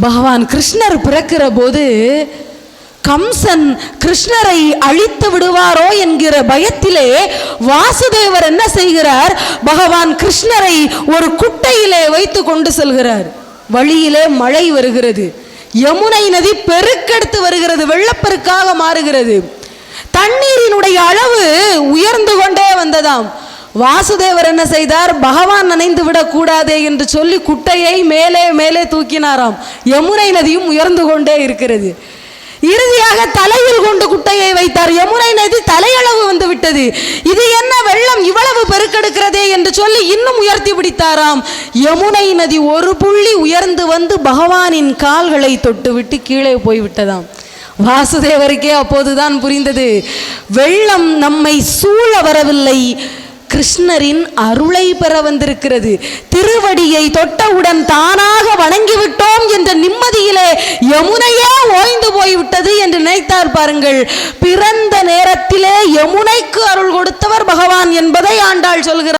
பகவான் கிருஷ்ணர் பிறக்கிற போது கம்சன் கிருஷ்ணரை அழித்து விடுவாரோ என்கிற பயத்திலே வாசுதேவர் என்ன செய்கிறார்? பகவான் கிருஷ்ணரை ஒரு குட்டையிலே வைத்து கொண்டு செல்கிறார். வழியிலே மழை வருகிறது. யமுனை நதி பெருக்கெடுத்து வருகிறது. வெள்ளப்பெருக்காக மாறுகிறது. தண்ணீரினுடைய அளவு உயர்ந்து கொண்டே வந்ததாம். வாசுதேவர் என்ன செய்தார்? பகவான் நனைந்து விடக்கூடாதே என்று சொல்லி குட்டையை மேலே மேலே தூக்கினாராம். யமுனை நதியும் உயர்ந்து கொண்டே இருக்கிறது. இறுதியாக தலையில் கொண்டு குட்டையை வைத்தார். யமுனை நதி தலையளவு வந்து விட்டது. இது என்ன வெள்ளம்? இவ்வளவு பெருக்கெடுக்கிறதே என்று சொல்லி இன்னும் உயர்த்தி பிடித்தாராம். யமுனை நதி ஒரு புள்ளி உயர்ந்து வந்து பகவானின் கால்களை தொட்டுவிட்டு கீழே போய்விட்டதாம் வாசுதேவருக்கே அப்போதுதான் புரிந்தது. வெள்ளம் நம்மை சூழ வரவில்லை. கிருஷ்ணரின் அருளை பெற வந்திருக்கிறது. திருவடியை தொட்டவுடன் தானாக வணங்கிவிட்டோம் என்ற நிம்மதியிலே யமுனையே ஓய்ந்து போய்விட்டது என்று நினைத்தார் பாருங்கள். பிறந்த நேரத்திலே யமுனைக்கு அருள் கொடுத்தவர் பகவான் என்பதை ஆண்டாள் சொல்கிறார்.